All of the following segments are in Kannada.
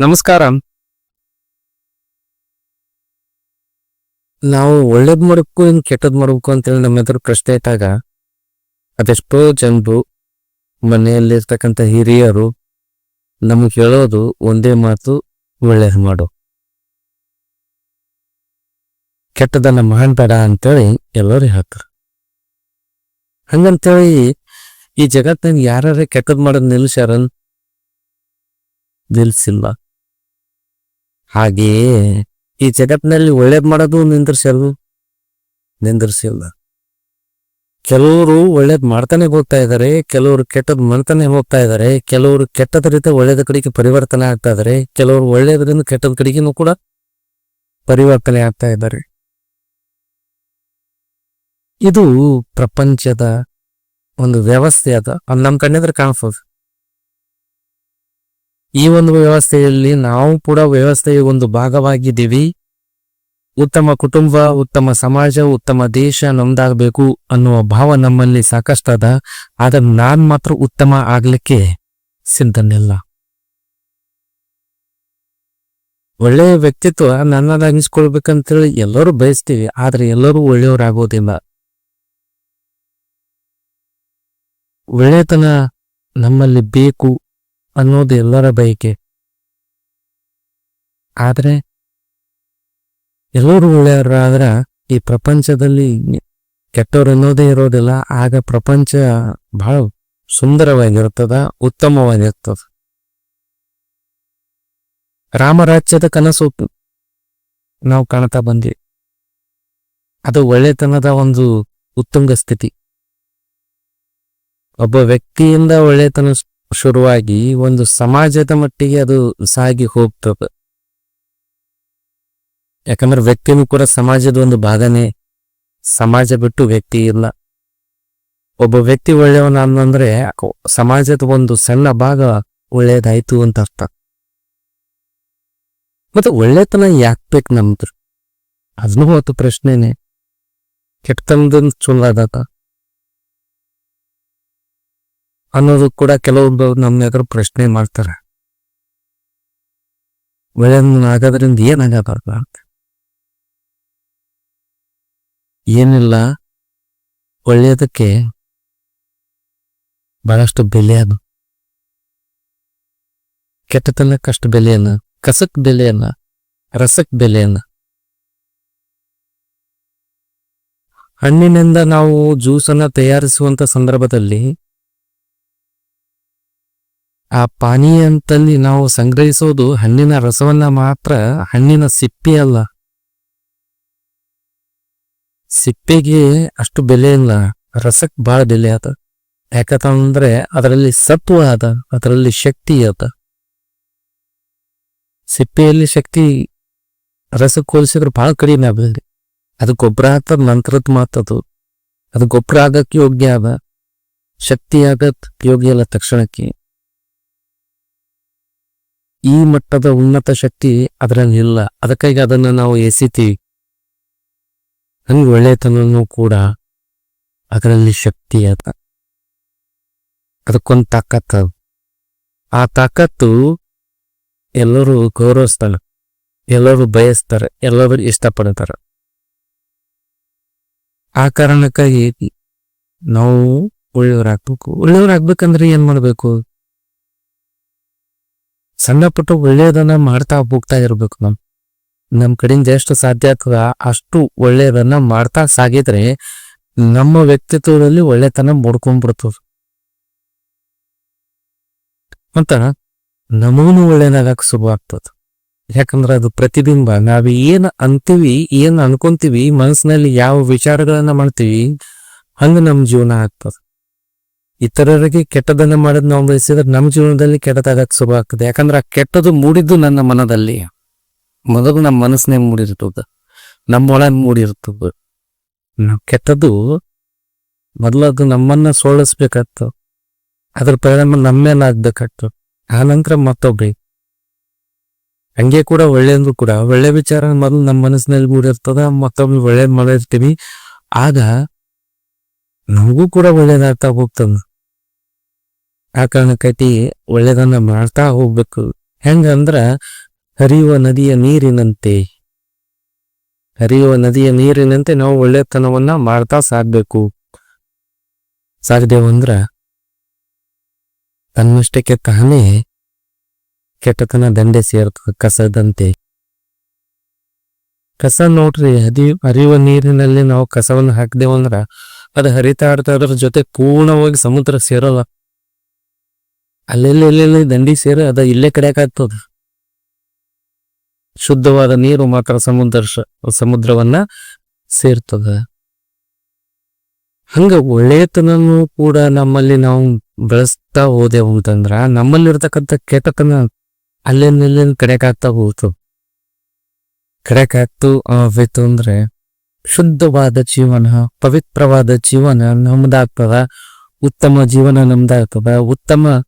ನಮಸ್ಕಾರ. ನಾವು ಒಳ್ಳೇದ್ ಮಾಡಬೇಕು ಇನ್ ಕೆಟ್ಟದ್ ಮಾಡ್ಬೇಕು ಅಂತೇಳಿ ನಮ್ಮ ಎದುರು ಪ್ರಶ್ನೆ ಇಟ್ಟಾಗ, ಅದೆಷ್ಟೋ ಜನರು ಮನೆಯಲ್ಲಿರ್ತಕ್ಕಂಥ ಹಿರಿಯರು ನಮ್ಗೆ ಹೇಳೋದು ಒಂದೇ ಮಾತು, ಒಳ್ಳೇದ್ ಮಾಡು. ಕೆಟ್ಟದನ್ನ ಮಾಡಬೇಡ ಅಂತೇಳಿ ಎಲ್ಲರೂ ಹೇಳ್ತಾರೆ. ಹಂಗಂತೇಳಿ ಈ ಜಗತ್ತಿನ ಯಾರೇ ಕೆಟ್ಟದ್ ಮಾಡೋದು ನಿಲ್ಸ್ಯಾರನ್ ನಿಲ್ಸಿಲ್ಲ. ಹಾಗೆಯೇ ಈ ಜಗತ್ತಿನಲ್ಲಿ ಒಳ್ಳೇದ್ ಮಾಡೋದು ನಿಂದ್ರಿಸಲು ನಿಂದ್ರಿಸಿಲ್ಲ. ಕೆಲವರು ಒಳ್ಳೇದ್ ಮಾಡ್ತಾನೆ ಹೋಗ್ತಾ ಇದ್ದಾರೆ ಕೆಲವರು ಕೆಟ್ಟದ್ ಮಾಡ್ತಾನೆ ಹೋಗ್ತಾ ಇದ್ದಾರೆ ಕೆಲವರು ಕೆಟ್ಟದರಿಂದ ಒಳ್ಳೇದ ಕಡೆಗೆ ಪರಿವರ್ತನೆ ಆಗ್ತಾ ಇದ್ದಾರೆ ಕೆಲವರು ಒಳ್ಳೇದರಿಂದ ಕೆಟ್ಟದ ಕಡೆಗೂ ಕೂಡ ಪರಿವರ್ತನೆ ಆಗ್ತಾ ಇದ್ದಾರೆ ಇದು ಪ್ರಪಂಚದ ಒಂದು ವ್ಯವಸ್ಥೆ ಅದ. ಅದು ನಮ್ ಕಣ್ಣಿದ್ರೆ ಕಾಣಿಸ್ತದೆ ಈ ಒಂದು ವ್ಯವಸ್ಥೆಯಲ್ಲಿ ನಾವು ಕೂಡ ವ್ಯವಸ್ಥೆಯ ಒಂದು ಭಾಗವಾಗಿದ್ದೀವಿ. ಉತ್ತಮ ಕುಟುಂಬ, ಉತ್ತಮ ಸಮಾಜ, ಉತ್ತಮ ದೇಶ ನಮ್ದಾಗಬೇಕು ಅನ್ನುವ ಭಾವ ನಮ್ಮಲ್ಲಿ ಸಾಕಷ್ಟದ. ಆದ್ರೆ ನಾನ್ ಮಾತ್ರ ಉತ್ತಮ ಆಗ್ಲಿಕ್ಕೆ ಸಿದ್ಧನಿಲ್ಲ. ಒಳ್ಳೆಯ ವ್ಯಕ್ತಿತ್ವ ನನ್ನದಾಗಿಸ್ಕೊಳ್ಬೇಕಂತೇಳಿ ಎಲ್ಲರೂ ಬಯಸ್ತೀವಿ, ಆದ್ರೆ ಎಲ್ಲರೂ ಒಳ್ಳೆಯವರಾಗೋದಿಲ್ಲ. ಒಳ್ಳೆತನ ನಮ್ಮಲ್ಲಿ ಬೇಕು ಅನ್ನೋದು ಎಲ್ಲರ ಬಯಕೆ. ಆದ್ರೆ, ಎಲ್ಲರೂ ಒಳ್ಳೆಯವರಾದ್ರೆ ಈ ಪ್ರಪಂಚದಲ್ಲಿ ಕೆಟ್ಟವ್ರು ಅನ್ನೋದೇ ಇರೋದಿಲ್ಲ, ಆಗ ಪ್ರಪಂಚ ಬಹಳ ಸುಂದರವಾಗಿರ್ತದ, ಉತ್ತಮವಾಗಿರ್ತದ. ರಾಮರಾಜ್ಯದ ಕನಸು ನಾವು ಕಾಣ್ತಾ ಬಂದ್ವಿ. ಅದು ಒಳ್ಳೆತನದ ಒಂದು ಉತ್ತುಂಗ ಸ್ಥಿತಿ. ಒಬ್ಬ ವ್ಯಕ್ತಿಯಿಂದ ಒಳ್ಳೆತನ ಶುರುವಾಗಿ ಒಂದು ಸಮಾಜದ ಮಟ್ಟಿಗೆ ಅದು ಸಾಗಿ ಹೋಗ್ತದೆ. ಯಾಕಂದ್ರೆ ವ್ಯಕ್ತಿನೂ ಕೂಡ ಸಮಾಜದ ಒಂದು ಭಾಗನೇ. ಸಮಾಜ ಬಿಟ್ಟು ವ್ಯಕ್ತಿ ಇಲ್ಲ. ಒಬ್ಬ ವ್ಯಕ್ತಿ ಒಳ್ಳೆಯವನ ಅಂದ್ರೆ ಸಮಾಜದ ಒಂದು ಸಣ್ಣ ಭಾಗ ಒಳ್ಳೇದಾಯ್ತು ಅಂತ ಅರ್ಥ. ಮತ್ತೆ ಒಳ್ಳೆತನ ಯಾಕ್ ಬೇಕು ನಮ್ದು? ಅದನ್ನು ಹೊತ್ತು ಪ್ರಶ್ನೆನೆ. ಕೆಟ್ಟತನದ ಚಲೋ ಅನ್ನೋದು ಕೂಡ ಕೆಲವೊಬ್ಬರು ನಮ್ಮ ಎದುರು ಪ್ರಶ್ನೆ ಮಾಡ್ತಾರೆ. ಒಳ್ಳೆಯದಾಗೋದ್ರಿಂದ ಏನಾಗಬಾರ್ದು ಅಂತ. ಏನಿಲ್ಲ, ಒಳ್ಳೆಯದಕ್ಕೆ ಬಹಳಷ್ಟು ಬೆಲೆ ಅದು. ಕೆಟ್ಟತನಕ್ಕಷ್ಟು ಬೆಲೆಯನ್ನ ಕಸಕ್ ಬೆಲೆಯನ್ನ ರಸಕ್ ಬೆಲೆಯನ್ನ ಹಣ್ಣಿನಿಂದ ನಾವು ಜ್ಯೂಸನ್ನು ತಯಾರಿಸುವಂತ ಸಂದರ್ಭದಲ್ಲಿ ಆ ಪಾನೀಯಂತಲ್ಲಿ ನಾವು ಸಂಗ್ರಹಿಸೋದು ಹಣ್ಣಿನ ರಸವನ್ನ ಮಾತ್ರ ಹಣ್ಣಿನ ಸಿಪ್ಪೆ ಅಲ್ಲ. ಸಿಪ್ಪೆಗೆ ಅಷ್ಟು ಬೆಲೆ ಇಲ್ಲ. ರಸಕ್ ಬಹಳ ಬೆಲೆ ಆತ. ಯಾಕಂತಂದ್ರೆ ಅದರಲ್ಲಿ ಸತ್ವ ಅದ ಅದರಲ್ಲಿ ಶಕ್ತಿ ಅದ ಸಿಪ್ಪೆಯಲ್ಲಿ ಶಕ್ತಿ ರಸಕ್ಕೆ ಹೋಲಿಸಿದ್ರೆ ಬಹಳ ಕಡಿಮೆ ಆಗಲಿ ಅದು ಗೊಬ್ಬರ ಹಾಕದ್ ನಂತರದ ಮಾತದು ಅದು. ಗೊಬ್ಬರ ಆಗಕ್ಕೆ ಯೋಗ್ಯ ಅದ ಶಕ್ತಿ ಆಗತ್ ಯೋಗ್ಯ ಅಲ್ಲ ತಕ್ಷಣಕ್ಕೆ. ಈ ಮಟ್ಟದ ಉನ್ನತ ಶಕ್ತಿ ಅದರಲ್ಲಿ ಇಲ್ಲ. ಅದಕ್ಕಾಗಿ ಅದನ್ನ ನಾವು ಎಸಿತೀವಿ. ಹಂಗೆ ಒಳ್ಳೆತನೂ ಕೂಡ ಅದರಲ್ಲಿ ಶಕ್ತಿ ಅದ. ಅದಕ್ಕೊಂದು ತಾಕತ್ತು. ಆ ತಾಕತ್ತು ಎಲ್ಲರೂ ಗೌರವಿಸ್ತಾನೆ ಎಲ್ಲರೂ ಬಯಸ್ತಾರೆ. ಎಲ್ಲರೂ ಇಷ್ಟಪಡ್ತಾರೆ. ಆ ಕಾರಣಕ್ಕಾಗಿ ನಾವು ಒಳ್ಳೆಯವರಾಗ್ಬೇಕು. ಒಳ್ಳೆಯವರಾಗ್ಬೇಕಂದ್ರೆ ಏನ್ ಮಾಡ್ಬೇಕು? ಸಣ್ಣ ಪುಟ್ಟ ಒಳ್ಳೆಯದನ್ನ ಮಾಡ್ತಾ ಹೋಗ್ತಾ ಇರ್ಬೇಕು ನಮ್ ನಮ್ ಕಡೆಯಿಂದ ಎಷ್ಟು ಸಾಧ್ಯ ಆಗ್ತದ ಅಷ್ಟು ಒಳ್ಳೆಯದನ್ನ ಮಾಡ್ತಾ ಸಾಗಿದ್ರೆ ನಮ್ಮ ವ್ಯಕ್ತಿತ್ವದಲ್ಲಿ ಒಳ್ಳೆತನ ಮೂಡ್ಕೊಂಡ್ಬಿಡ್ತದ. ಮತ್ತ ನಮಗೂ ಒಳ್ಳೇದಾಗಕ್ ಶುರು ಆಗ್ತದ. ಯಾಕಂದ್ರ ಅದು ಪ್ರತಿಬಿಂಬ. ನಾವ್ ಏನ್ ಅಂತೀವಿ, ಏನ್ ಅನ್ಕೊಂತೀವಿ ಮನಸ್ಸಿನಲ್ಲಿ ಯಾವ ವಿಚಾರಗಳನ್ನ ಮಾಡ್ತೀವಿ, ಹಂಗ ನಮ್ ಜೀವನ ಆಗ್ತದ. ಇತರರಿಗೆ ಕೆಟ್ಟದನ್ನ ಮಾಡೋದು ನಾವು ಬಯಸಿದ್ರೆ ನಮ್ಮ ಜೀವನದಲ್ಲಿ ಕೆಟ್ಟದಾಗಕ್ಕೆ ಶುಭ ಆಗ್ತದೆ. ಯಾಕಂದ್ರೆ ಆ ಕೆಟ್ಟದು ಮೂಡಿದ್ದು ನನ್ನ ಮನದಲ್ಲಿ. ಮೊದಲು ನಮ್ಮ ಮನಸ್ಸನ್ನೇ ಮೂಡಿರ್ತದ. ನಮ್ಮ ಒಳ ಮೂಡಿರ್ತದ. ನಾವು ಕೆಟ್ಟದ್ದು ಮೊದಲು ಅದು ನಮ್ಮನ್ನ ಸೋಳಿಸ್ಬೇಕಾಗ್ತದೆ ಅದ್ರ ಪರಿಣಾಮ ನಮ್ಮ ಮೇಲೆ ಆಗ್ಬೇಕಾಗ್ತದ ಆ ನಂತರ ಮತ್ತೊಬ್ರಿಗೆ. ಹಂಗೆ ಕೂಡ ಒಳ್ಳೆಯಂದ್ರು ಕೂಡ. ಒಳ್ಳೆ ವಿಚಾರ ಮೊದಲು ನಮ್ಮ ಮನಸ್ಸಿನಲ್ಲಿ ಮೂಡಿರ್ತದ, ಮತ್ತೊಮ್ಮೆ ಒಳ್ಳೇದ್ ಮಾಡಿರ್ತೀವಿ ಆಗ ನಮಗೂ ಕೂಡ ಒಳ್ಳೇದಾಗ್ತಾ ಹೋಗ್ತದ. ಆ ಕಾರಣಕ್ಕೈತಿ ಒಳ್ಳೇದನ್ನ ಮಾಡ್ತಾ ಹೋಗ್ಬೇಕು. ಹೆಂಗಂದ್ರ ಹರಿಯುವ ನದಿಯ ನೀರಿನಂತೆ. ಹರಿಯುವ ನದಿಯ ನೀರಿನಂತೆ ನಾವು ಒಳ್ಳೆತನವನ್ನ ಮಾಡ್ತಾ ಸಾಗ್ಬೇಕು. ಸಾಗ್ದೇವು ಅಂದ್ರ ತನ್ನಷ್ಟಕ್ಕೆ ತಾನೇ ಕೆಟ್ಟತನ ದಂಡೆ ಸೇರ್ತದ ಕಸದಂತೆ. ಕಸ ನೋಡ್ರಿ, ಹದಿ ಹರಿಯುವ ನೀರಿನಲ್ಲಿ ನಾವು ಕಸವನ್ನು ಹಾಕ್ದೇವು ಅಂದ್ರ ಅದು ಹರಿತಾ ಆಡ್ತಾ ಜೊತೆ ಪೂರ್ಣವಾಗಿ ಸಮುದ್ರ ಸೇರಲ್ಲ. ಅಲ್ಲೆಲ್ಲಿ ಎಲ್ಲೆಲ್ಲಿ ದಂಡಿ ಸೇರ, ಅದ ಇಲ್ಲೇ ಕಡೆಯಾಗ್ತದ ಶುದ್ಧವಾದ ನೀರು ಮಾತ್ರ ಸಮುದ್ರ ಸಮುದ್ರವನ್ನ ಸೇರ್ತದ. ಹಂಗ ಒಳ್ಳೆಯತನನು ಕೂಡ ನಮ್ಮಲ್ಲಿ ನಾವು ಬೆಳೆಸ್ತಾ ಹೋದೆವು ಅಂತಂದ್ರ, ನಮ್ಮಲ್ಲಿರ್ತಕ್ಕಂಥ ಕೆಟ್ಟತನ ಅಲ್ಲೇನೆಲ್ಲೇನ್ ಕಡೆಕಾಗ್ತಾ ಹೋಗ್ತು ಕಡೆಕಾಗ್ತು ಆಯ್ತು ಅಂದ್ರೆ ಶುದ್ಧವಾದ ಜೀವನ, ಪವಿತ್ರವಾದ ಜೀವನ ನಮ್ದಾಗ್ತದ, ಉತ್ತಮ ಜೀವನ ನಮ್ದಾಗ್ತದ, ಉತ್ತಮ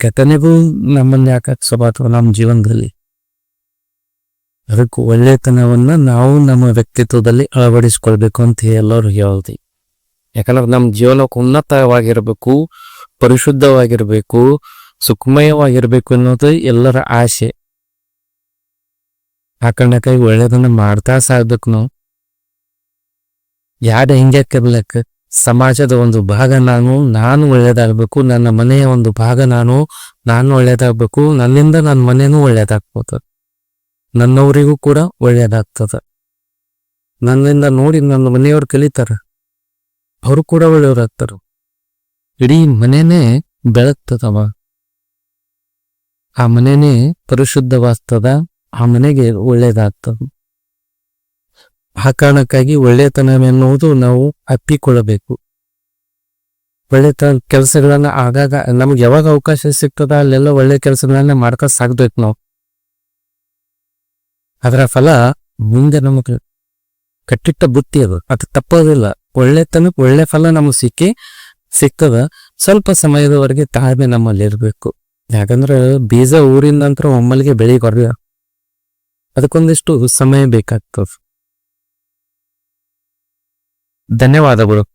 ಘಟನೆಗೂ ನಮ್ಮನ್ನ ಯಾಕೆ ಸ್ವಭಾವ ನಮ್ಮ ಜೀವನದಲ್ಲಿ. ಅದಕ್ಕೆ ಒಳ್ಳೆತನವನ್ನ ನಾವು ನಮ್ಮ ವ್ಯಕ್ತಿತ್ವದಲ್ಲಿ ಅಳವಡಿಸ್ಕೊಳ್ಬೇಕು ಅಂತ ಎಲ್ಲರೂ ಹೇಳ್ತಿ ಯಾಕಂದ್ರೆ ನಮ್ಮ ಜೀವನಕ್ಕೆ ಉನ್ನತವಾಗಿರ್ಬೇಕು, ಪರಿಶುದ್ಧವಾಗಿರ್ಬೇಕು, ಸುಖಮಯವಾಗಿರ್ಬೇಕು ಅನ್ನೋದು ಎಲ್ಲರ ಆಸೆ. ಆ ಕಾರಣಕ್ಕಾಗಿ ಒಳ್ಳೇದನ್ನ ಮಾಡ್ತಾ ಸಾಗ್ಬೇಕು ಯಾರ ಹೆಂಗ್ಯಾಕಿರ್ಲಕ್ಕ ಸಮಾಜದ ಒಂದು ಭಾಗ ನಾನು ನಾನು ಒಳ್ಳೇದಾಗಬೇಕು, ನನ್ನ ಮನೆಯ ಒಂದು ಭಾಗ ನಾನು ನಾನು ಒಳ್ಳೇದಾಗಬೇಕು, ನನ್ನಿಂದ ನನ್ನ ಮನೆನೂ ಒಳ್ಳೇದಾಗ್ಬೋದು ನನ್ನವರಿಗೂ ಕೂಡ ಒಳ್ಳೇದಾಗ್ತದ. ನನ್ನಿಂದ ನೋಡಿ ನನ್ನ ಮನೆಯವ್ರು ಕಲಿತಾರ, ಅವರು ಕೂಡ ಒಳ್ಳೆಯವ್ರಾಗ್ತಾರ ಇಡೀ ಮನೆನೇ ಬೆಳಗ್ತದವ. ಆ ಮನೆನೇ ಪರಿಶುದ್ಧವಾಗ್ತದ, ಆ ಮನೆಗೆ ಒಳ್ಳೇದಾಗ್ತದ. ಆ ಕಾರಣಕ್ಕಾಗಿ ಒಳ್ಳೆತನವೆನ್ನುವುದು ನಾವು ಅಪ್ಪಿಕೊಳ್ಳಬೇಕು. ಒಳ್ಳೆತನ ಕೆಲಸಗಳನ್ನ ಆಗಾಗ ನಮ್ಗೆ ಯಾವಾಗ ಅವಕಾಶ ಸಿಗ್ತದ ಅಲ್ಲೆಲ್ಲ ಒಳ್ಳೆ ಕೆಲಸಗಳನ್ನ ಮಾಡ್ಕೊ ಸಾಗ್ಬೇಕು ನಾವು. ಅದರ ಫಲ ಮುಂದೆ ನಮಗೆ ಕಟ್ಟಿಟ್ಟ ಬುತ್ತಿ ಅದು. ಅದು ತಪ್ಪೋದಿಲ್ಲ. ಒಳ್ಳೆತನಕ್ಕೆ ಒಳ್ಳೆ ಫಲ ನಮಗೆ ಸಿಕ್ಕಿ ಸಿಗ್ತದ. ಸ್ವಲ್ಪ ಸಮಯದವರೆಗೆ ತಾಳ್ಮೆ ನಮ್ಮಲ್ಲಿ ಇರಬೇಕು. ಯಾಕಂದ್ರೆ ಬೀಜ ಊರಿಂದ ನಂತರ ಒಮ್ಮಲಿಗೆ ಬೆಳಿಗ್ಗೆ ಅದಕ್ಕೊಂದಿಷ್ಟು ಸಮಯ ಬೇಕಾಗ್ತದೆ. ಧನ್ಯವಾದಗಳು.